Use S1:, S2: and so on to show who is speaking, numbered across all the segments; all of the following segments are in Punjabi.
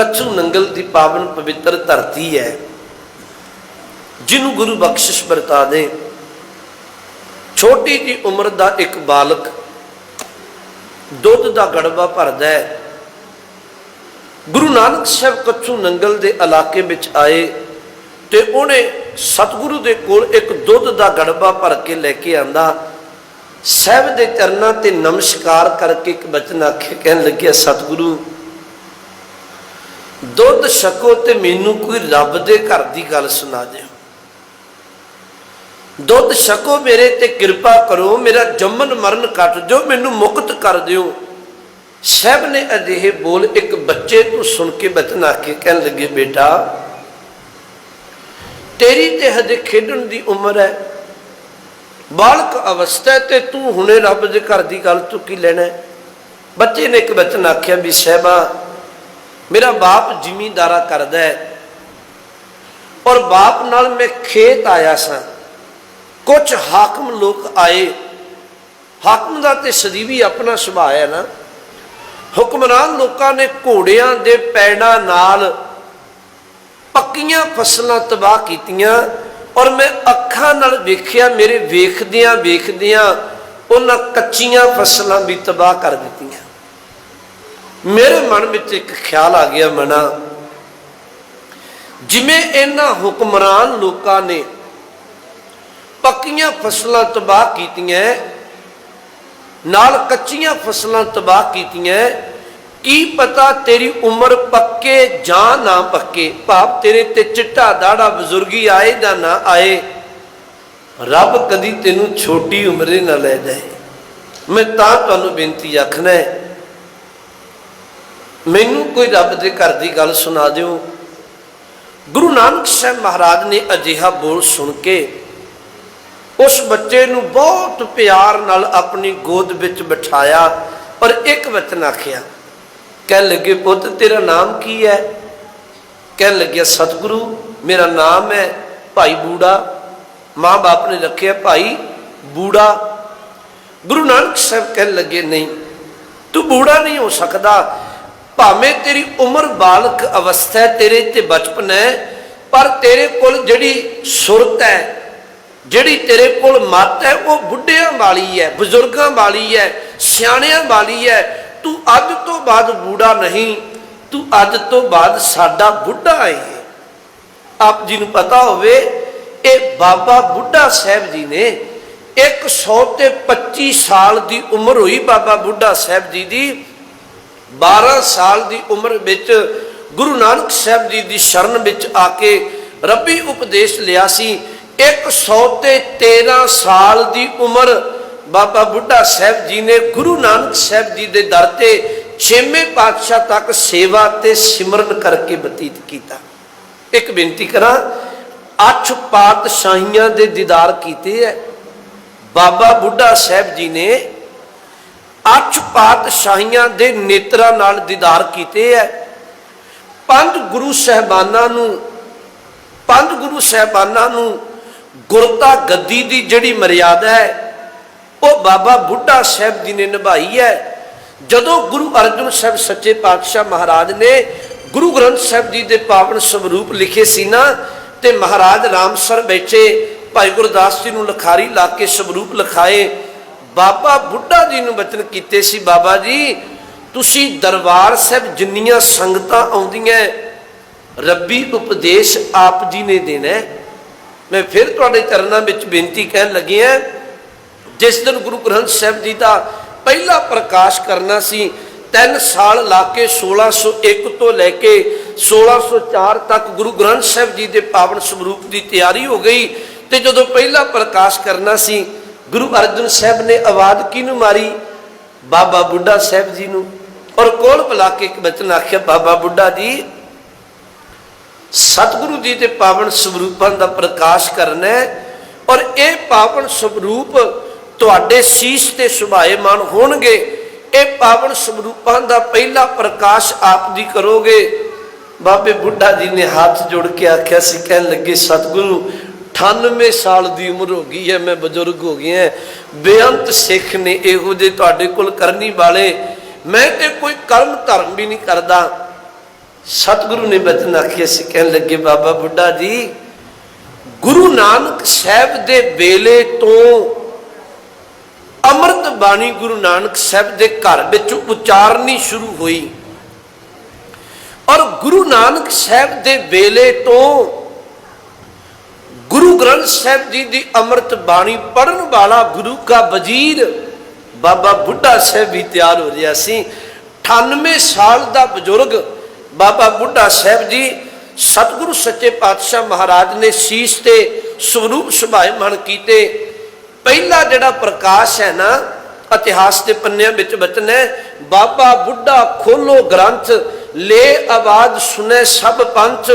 S1: ਕੱਚੂ ਨੰਗਲ ਦੀ ਪਾਵਨ ਪਵਿੱਤਰ ਧਰਤੀ ਹੈ, ਜਿਹਨੂੰ ਗੁਰੂ ਬਖਸ਼ਿਸ਼ ਵਰਤਾ ਦੇ। ਛੋਟੀ ਜੀ ਉਮਰ ਦਾ ਇੱਕ ਬਾਲਕ ਦੁੱਧ ਦਾ ਗੜਵਾ ਭਰਦਾ ਹੈ। ਗੁਰੂ ਨਾਨਕ ਸਾਹਿਬ ਕੱਚੂ ਨੰਗਲ ਦੇ ਇਲਾਕੇ ਵਿੱਚ ਆਏ ਤੇ ਉਹਨੇ ਸਤਿਗੁਰੂ ਦੇ ਕੋਲ ਇੱਕ ਦੁੱਧ ਦਾ ਗੜਵਾ ਭਰ ਕੇ ਲੈ ਕੇ ਆਂਦਾ। ਸਾਹਿਬ ਦੇ ਚਰਨਾਂ ਤੇ ਨਮਸਕਾਰ ਕਰਕੇ ਇੱਕ ਬਚਨ ਆਖੇ, ਕਹਿਣ ਲੱਗਿਆ, ਸਤਿਗੁਰੂ ਦੁੱਧ ਛਕੋ ਤੇ ਮੈਨੂੰ ਕੋਈ ਰੱਬ ਦੇ ਘਰ ਦੀ ਗੱਲ ਸੁਣਾ ਦਿਓ। ਦੁੱਧ ਛਕੋ ਮੇਰੇ ਤੇ ਕਿਰਪਾ ਕਰੋ, ਮੇਰਾ ਜੰਮਨ ਮਰਨ ਕੱਟ ਦਿਓ, ਮੈਨੂੰ ਮੁਕਤ ਕਰ ਦਿਓ। ਸਹਿਬ ਨੇ ਅਜਿਹੇ ਬੋਲ ਇੱਕ ਬੱਚੇ ਤੋਂ ਸੁਣ ਕੇ ਬਚਨ ਆਖੇ ਕਹਿਣ ਲੱਗੇ, ਬੇਟਾ, ਤੇਰੀ ਤੇ ਹਜੇ ਖੇਡਣ ਦੀ ਉਮਰ ਹੈ। ਬਾਲਕ ਅਵਸਥਾ ਤੇ ਤੂੰ ਹੁਣੇ ਰੱਬ ਦੇ ਘਰ ਦੀ ਗੱਲ ਚੁੱਕੀ ਲੈਣਾ ਬੱਚੇ ਨੇ ਇੱਕ ਬਚਨ ਆਖਿਆ ਵੀ ਸਹਿਬਾ ਮੇਰਾ ਬਾਪ ਜ਼ਿਮੀਂਦਾਰਾ ਕਰਦਾ ਹੈ। ਔਰ ਬਾਪ ਨਾਲ ਮੈਂ ਖੇਤ ਆਇਆ ਸਾਂ। ਕੁਝ ਹਾਕਮ ਲੋਕ ਆਏ। ਹਾਕਮ ਦਾ ਤੇ ਸਦੀਵੀ ਆਪਣਾ ਸੁਭਾਅ ਹੈ ਨਾ। ਹੁਕਮਰਾਨ ਲੋਕਾਂ ਨੇ ਘੋੜਿਆਂ ਦੇ ਪੈੜਾਂ ਨਾਲ ਪੱਕੀਆਂ ਫਸਲਾਂ ਤਬਾਹ ਕੀਤੀਆਂ। ਔਰ ਮੈਂ ਅੱਖਾਂ ਨਾਲ ਵੇਖਿਆ, ਮੇਰੇ ਵੇਖਦਿਆਂ ਵੇਖਦਿਆਂ ਉਹਨਾਂ ਕੱਚੀਆਂ ਫਸਲਾਂ ਵੀ ਤਬਾਹ ਕਰ ਦਿੱਤੀਆਂ। ਮੇਰੇ ਮਨ ਵਿੱਚ ਇੱਕ ਖਿਆਲ ਆ ਗਿਆ ਮਨਾ। ਜਿਵੇਂ ਇਹਨਾਂ ਹੁਕਮਰਾਨ ਲੋਕਾਂ ਨੇ ਪੱਕੀਆਂ ਫਸਲਾਂ ਤਬਾਹ ਕੀਤੀਆਂ, ਨਾਲ ਕੱਚੀਆਂ ਫਸਲਾਂ ਤਬਾਹ ਕੀਤੀਆਂ, ਕੀ ਪਤਾ ਤੇਰੀ ਉਮਰ ਪੱਕੇ ਜਾਂ ਨਾ ਪੱਕੇ? ਭਾਵ ਤੇਰੇ ਤੇ ਚਿੱਟਾ ਦਾੜਾ ਬਜ਼ੁਰਗੀ ਆਏ ਜਾਂ ਨਾ ਆਏ, ਰੱਬ ਕਦੀ ਤੈਨੂੰ ਛੋਟੀ ਉਮਰੇ ਨਾ ਲੈ ਜਾਏ। ਮੈਂ ਤਾਂ ਤੁਹਾਨੂੰ ਬੇਨਤੀ ਆਖਣਾ ਹੈ ਮੈਨੂੰ ਕੋਈ ਰੱਬ ਦੇ ਘਰ ਦੀ ਗੱਲ ਸੁਣਾ ਦਿਓ? ਗੁਰੂ ਨਾਨਕ ਸਾਹਿਬ ਮਹਾਰਾਜ ਨੇ ਅਜਿਹਾ ਬੋਲ ਸੁਣ ਕੇ ਉਸ ਬੱਚੇ ਨੂੰ ਬਹੁਤ ਪਿਆਰ ਨਾਲ ਆਪਣੀ ਗੋਦ ਵਿੱਚ ਬਿਠਾਇਆ ਔਰ ਇੱਕ ਵਚਨ ਆਖਿਆ, ਕਹਿਣ ਲੱਗੇ, ਪੁੱਤ, ਤੇਰਾ ਨਾਮ ਕੀ ਹੈ? ਕਹਿਣ ਲੱਗਿਆ, ਸਤਿਗੁਰੂ, ਮੇਰਾ ਨਾਮ ਹੈ ਭਾਈ ਬੂੜਾ। ਮਾਂ-ਬਾਪ ਨੇ ਰੱਖਿਆ, ਭਾਈ ਬੂੜਾ। ਗੁਰੂ ਨਾਨਕ ਸਾਹਿਬ ਕਹਿਣ ਲੱਗੇ, ਨਹੀਂ, ਤੂੰ ਬੂੜਾ ਨਹੀਂ ਹੋ ਸਕਦਾ। ਭਾਵੇਂ ਤੇਰੀ ਉਮਰ ਬਾਲਕ ਅਵਸਥਾ ਤੇਰੇ ਤੇ ਬਚਪਨ ਹੈ, ਪਰ ਤੇਰੇ ਕੋਲ ਜਿਹੜੀ ਸੁਰਤ ਹੈ, ਜਿਹੜੀ ਤੇਰੇ ਕੋਲ ਮਤ ਹੈ, ਉਹ ਬੁੱਢਿਆਂ ਵਾਲੀ ਹੈ, ਬਜ਼ੁਰਗਾਂ ਵਾਲੀ ਹੈ, ਸਿਆਣਿਆਂ ਵਾਲੀ ਹੈ। ਤੂੰ ਅੱਜ ਤੋਂ ਬਾਅਦ ਬੂੜਾ ਨਹੀਂ, ਤੂੰ ਅੱਜ ਤੋਂ ਬਾਅਦ ਸਾਡਾ ਬੁੱਢਾ ਹੈ ਆਪ ਜੀ ਨੂੰ ਪਤਾ ਹੋਵੇ, ਇਹ ਬਾਬਾ ਬੁੱਢਾ ਸਾਹਿਬ ਜੀ ਨੇ 100 ਤੇ 25 ਸਾਲ ਦੀ ਉਮਰ ਹੋਈ ਬਾਬਾ ਬੁੱਢਾ ਸਾਹਿਬ ਜੀ ਦੀ। 12 ਸਾਲ ਦੀ ਉਮਰ ਵਿੱਚ ਗੁਰੂ ਨਾਨਕ ਸਾਹਿਬ ਜੀ ਦੀ ਸ਼ਰਨ ਵਿੱਚ ਆ ਕੇ ਰੱਬੀ ਉਪਦੇਸ਼ ਲਿਆ ਸੀ 100 ਤੇ 13 ਸਾਲ ਦੀ ਉਮਰ ਬਾਬਾ ਬੁੱਢਾ ਸਾਹਿਬ ਜੀ ਨੇ ਗੁਰੂ ਨਾਨਕ ਸਾਹਿਬ ਜੀ ਦੇ ਦਰ ਤੇ ਛੇਵੇਂ ਪਾਤਸ਼ਾਹ ਤੱਕ ਸੇਵਾ ਤੇ ਸਿਮਰਨ ਕਰਕੇ ਬਤੀਤ ਕੀਤਾ। ਇੱਕ ਬੇਨਤੀ ਕਰਾਂ, ਅੱਠ ਪਾਤਸ਼ਾਹੀਆਂ ਦੇ ਦੀਦਾਰ ਕੀਤੇ ਐ। ਬਾਬਾ ਬੁੱਢਾ ਸਾਹਿਬ ਜੀ ਨੇ ਅੱਠ ਪਾਤਸ਼ਾਹੀਆਂ ਦੇ ਨੇਤਰਾਂ ਨਾਲ ਦੀਦਾਰ ਕੀਤੇ ਐ। ਪੰਜ ਗੁਰੂ ਸਹਿਬਾਨਾਂ ਨੂੰ ਪੰਜ ਗੁਰੂ ਸਹਿਬਾਨਾਂ ਨੂੰ ਗੁਰਤਾ ਗੱਦੀ ਦੀ ਜਿਹੜੀ ਮਰਿਆਦਾ ਹੈ ਉਹ ਬਾਬਾ ਬੁੱਢਾ ਸਾਹਿਬ ਜੀ ਨੇ ਨਿਭਾਈ ਹੈ ਜਦੋਂ ਗੁਰੂ ਅਰਜਨ ਸਾਹਿਬ ਸੱਚੇ ਪਾਤਸ਼ਾਹ ਮਹਾਰਾਜ ਨੇ ਗੁਰੂ ਗ੍ਰੰਥ ਸਾਹਿਬ ਜੀ ਦੇ ਪਾਵਨ ਸਵਰੂਪ ਲਿਖੇ ਸੀ ਨਾ, ਤੇ ਮਹਾਰਾਜ ਰਾਮਸਰ ਬੈਠੇ, ਭਾਈ ਗੁਰਦਾਸ ਜੀ ਨੂੰ ਲਖਾਰੀ ਲਾ ਕੇ ਸਵਰੂਪ ਲਿਖਾਏ ਬਾਬਾ ਬੁੱਢਾ ਜੀ ਨੂੰ ਬਚਨ ਕੀਤੇ ਸੀ, ਬਾਬਾ ਜੀ, ਤੁਸੀਂ ਦਰਬਾਰ ਸਾਹਿਬ ਜਿੰਨੀਆਂ ਸੰਗਤਾਂ ਆਉਂਦੀਆਂ ਰੱਬੀ ਉਪਦੇਸ਼ ਆਪ ਜੀ ਨੇ ਦੇਣਾ ਮੈਂ ਫਿਰ ਤੁਹਾਡੇ ਚਰਨਾਂ ਵਿੱਚ ਬੇਨਤੀ ਕਹਿਣ ਲੱਗਿਆ ਜਿਸ ਦਿਨ ਗੁਰੂ ਗ੍ਰੰਥ ਸਾਹਿਬ ਜੀ ਦਾ ਪਹਿਲਾ ਪ੍ਰਕਾਸ਼ ਕਰਨਾ ਸੀ 3 ਸਾਲ ਲਾ ਕੇ 1601 ਤੋਂ ਲੈ ਕੇ 1604 ਤੱਕ ਗੁਰੂ ਗ੍ਰੰਥ ਸਾਹਿਬ ਜੀ ਦੇ ਪਾਵਨ ਸਰੂਪ ਦੀ ਤਿਆਰੀ ਹੋ ਗਈ ਤੇ ਜਦੋਂ ਪਹਿਲਾ ਪ੍ਰਕਾਸ਼ ਕਰਨਾ ਸੀ ਗੁਰੂ ਅਰਜਨ ਸਾਹਿਬ ਨੇ ਆਵਾਜ਼ ਕਿਹਨੂੰ ਮਾਰੀ? ਬਾਬਾ ਬੁੱਢਾ ਸਾਹਿਬ ਜੀ ਨੂੰ। ਔਰ ਕੋਲ ਬੁਲਾ ਕੇ ਇੱਕ ਬਚਨ ਆਖਿਆ, ਬਾਬਾ ਬੁੱਢਾ ਜੀ, ਸਤਿਗੁਰੂ ਜੀ ਦੇ ਪਾਵਨ ਸਰੂਪਾਂ ਦਾ ਪ੍ਰਕਾਸ਼ ਕਰਨਾ ਔਰ ਇਹ ਪਾਵਨ ਸਰੂਪ ਤੁਹਾਡੇ ਸੀਸ ਤੇ ਸੁਭਾਏਮਾਨ ਹੋਣਗੇ। ਇਹ ਪਾਵਨ ਸਰੂਪਾਂ ਦਾ ਪਹਿਲਾ ਪ੍ਰਕਾਸ਼ ਆਪ ਦੀ ਕਰੋਗੇ। ਬਾਬੇ ਬੁੱਢਾ ਜੀ ਨੇ ਹੱਥ ਜੋੜ ਕੇ ਆਖਿਆ ਸੀ, ਕਹਿਣ ਲੱਗੇ, ਸਤਿਗੁਰੂ 98 ਸਾਲ ਦੀ ਉਮਰ ਹੋ ਗਈ ਹੈ, ਮੈਂ ਬਜ਼ੁਰਗ ਹੋ ਗਿਆ ਬੇਅੰਤ ਸਿੱਖ ਨੇ ਇਹੋ ਜਿਹੇ ਤੁਹਾਡੇ ਕੋਲ ਕਰਨੀ ਵਾਲੇ। ਮੈਂ ਤੇ ਕੋਈ ਕਰਮ ਧਰਮ ਵੀ ਨਹੀਂ ਕਰਦਾ। ਸਤਿਗੁਰੂ ਨੇ ਬਚਨ ਆਖਿਆ ਸੀ, ਕਹਿਣ ਲੱਗੇ, ਬਾਬਾ ਬੁੱਢਾ ਜੀ, ਗੁਰੂ ਨਾਨਕ ਸਾਹਿਬ ਦੇ ਵੇਲੇ ਤੋਂ ਅੰਮ੍ਰਿਤ ਬਾਣੀ ਗੁਰੂ ਨਾਨਕ ਸਾਹਿਬ ਦੇ ਘਰ ਵਿੱਚ ਉਚਾਰਨੀ ਸ਼ੁਰੂ ਹੋਈ। ਔਰ ਗੁਰੂ ਨਾਨਕ ਸਾਹਿਬ ਦੇ ਵੇਲੇ ਤੋਂ ਗੁਰੂ ਗ੍ਰੰਥ ਸਾਹਿਬ ਜੀ ਦੀ ਅੰਮ੍ਰਿਤ ਬਾਣੀ ਪੜਨ ਵਾਲਾ ਗੁਰੂ ਕਾ ਵਜ਼ੀਰ ਬਾਬਾ ਬੁੱਢਾ ਸਾਹਿਬ ਵੀ ਤਿਆਰ ਹੋ ਰਿਹਾ ਸੀ। 98 ਸਾਲ ਦਾ ਬਜ਼ੁਰਗ ਬਾਬਾ ਬੁੱਢਾ ਸਾਹਿਬ ਜੀ ਸਤਿਗੁਰੂ ਸੱਚੇ ਪਾਤਸ਼ਾਹ ਮਹਾਰਾਜ ਨੇ ਸੀਸ ਤੇ ਸਰੂਪ ਸੁਭਾਇਮਾਨ ਕੀਤੇ। ਪਹਿਲਾ ਜਿਹੜਾ ਪ੍ਰਕਾਸ਼ ਹੈ ਨਾ, ਇਤਿਹਾਸ ਦੇ ਪੰਨਿਆਂ ਵਿੱਚ ਬਚਨ ਹੈ, ਬਾਬਾ ਬੁੱਢਾ ਖੋਲੋ ਗ੍ਰੰਥ, ਲੈ ਆਵਾਜ਼ ਸੁਨੇ ਸਭ ਪੰਥ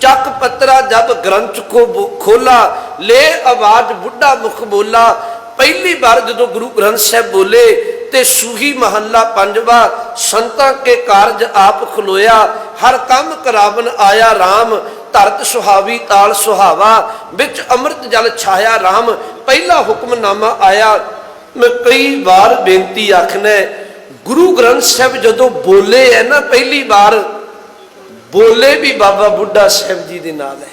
S1: ਚੱਕ ਪਤਰਾ ਜਬ ਗ੍ਰੰਥ ਕੋ ਖੋਲਾ, ਲੈ ਆਵਾਜ਼ ਬੁੱਢਾ ਮੁਖ ਬੋਲਾ। ਪਹਿਲੀ ਵਾਰ ਜਦੋਂ ਗੁਰੂ ਗ੍ਰੰਥ ਸਾਹਿਬ ਬੋਲੇ, ਤੇ ਸੂਹੀ ਮਹੱਲਾ ਪੰਜਵਾ, ਸੰਤਾਂ ਕੇ ਕਾਰਜ ਆਪ ਖਲੋਇਆ। ਹਰ ਕੰਮ ਕਰਾਵਨ ਆਇਆ RAM ਧਰਤ ਸੁਹਾਵੀ ਤਾਲ ਸੁਹਾਵਾ। ਵਿੱਚ ਅੰਮ੍ਰਿਤ ਜਲ ਛਾਇਆ RAM ਪਹਿਲਾ ਹੁਕਮਨਾਮਾ ਆਇਆ। ਮੈਂ ਕਈ ਵਾਰ ਬੇਨਤੀ ਆਖਣਾ ਗੁਰੂ ਗ੍ਰੰਥ ਸਾਹਿਬ ਜਦੋਂ ਬੋਲੇ ਹੈ ਨਾ ਪਹਿਲੀ ਵਾਰ ਬੋਲੇ ਵੀ ਬਾਬਾ ਬੁੱਢਾ ਸਾਹਿਬ ਜੀ ਦੇ ਨਾਲ ਹੈ।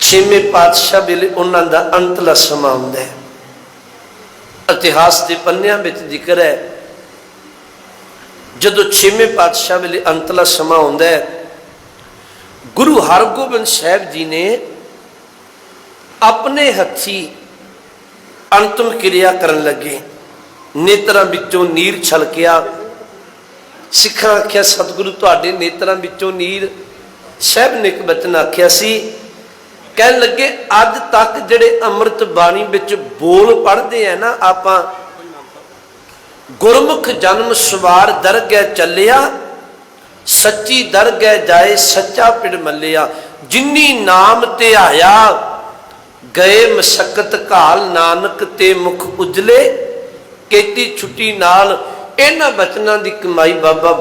S1: ਛੇਵੇਂ ਪਾਤਸ਼ਾਹ ਵੇਲੇ ਉਹਨਾਂ ਦਾ ਅੰਤਲਾ ਸਮਾਂ ਆਉਂਦਾ ਹੈ। ਇਤਿਹਾਸ ਦੇ ਪੰਨਿਆਂ ਵਿੱਚ ਜ਼ਿਕਰ ਹੈ। ਜਦੋਂ ਛੇਵੇਂ ਪਾਤਸ਼ਾਹ ਵੇਲੇ ਅੰਤਲਾ ਸਮਾਂ ਆਉਂਦਾ ਹੈ, ਗੁਰੂ ਹਰਗੋਬਿੰਦ ਸਾਹਿਬ ਜੀ ਨੇ ਆਪਣੇ ਹੱਥੀ ਅੰਤਮ ਕਿਰਿਆ ਕਰਨ ਲੱਗੇ। ਨੇਤਰਾਂ ਵਿੱਚੋਂ ਨੀਰ ਛਲਕਿਆ ਸਿੱਖਾਂ ਆਖਿਆ, ਸਤਿਗੁਰੂ ਤੁਹਾਡੇ ਨੇਤਰਾਂ ਵਿੱਚੋਂ ਨੀਰ ਸਾਹਿਬ ਨੇ ਬਚਨ ਆਖਿਆ ਸੀ, ਕਹਿਣ ਲੱਗੇ, ਅੱਜ ਤੱਕ ਜਿਹੜੇ ਅੰਮ੍ਰਿਤ ਬਾਣੀ ਵਿੱਚ ਬੋਲ ਪੜ੍ਹਦੇ ਆ ਨਾ, ਆਪਾਂ ਗੁਰਮੁਖ ਜਨਮ ਸਵਾਰ ਦਰਗਹਿ ਚੱਲਿਆ, ਸੱਚੀ ਦਰਗਹਿ ਜਾਏ ਸੱਚਾ ਪਿੜ ਮੱਲਿਆ, ਜਿਨੀ ਨਾਮ ਤੇ ਆਇਆ, ਗਏ ਮਸਕਤ ਘਾਲ ਨਾਨਕ ਤੇ ਮੁਖ ਉਜਲੇ, ਕੀਤੀ ਛੁੱਟੀ ਨਾਲ ਇਹਨਾਂ ਬਚਨਾਂ ਦੀ ਕਮਾਈ ਬਾਬਾ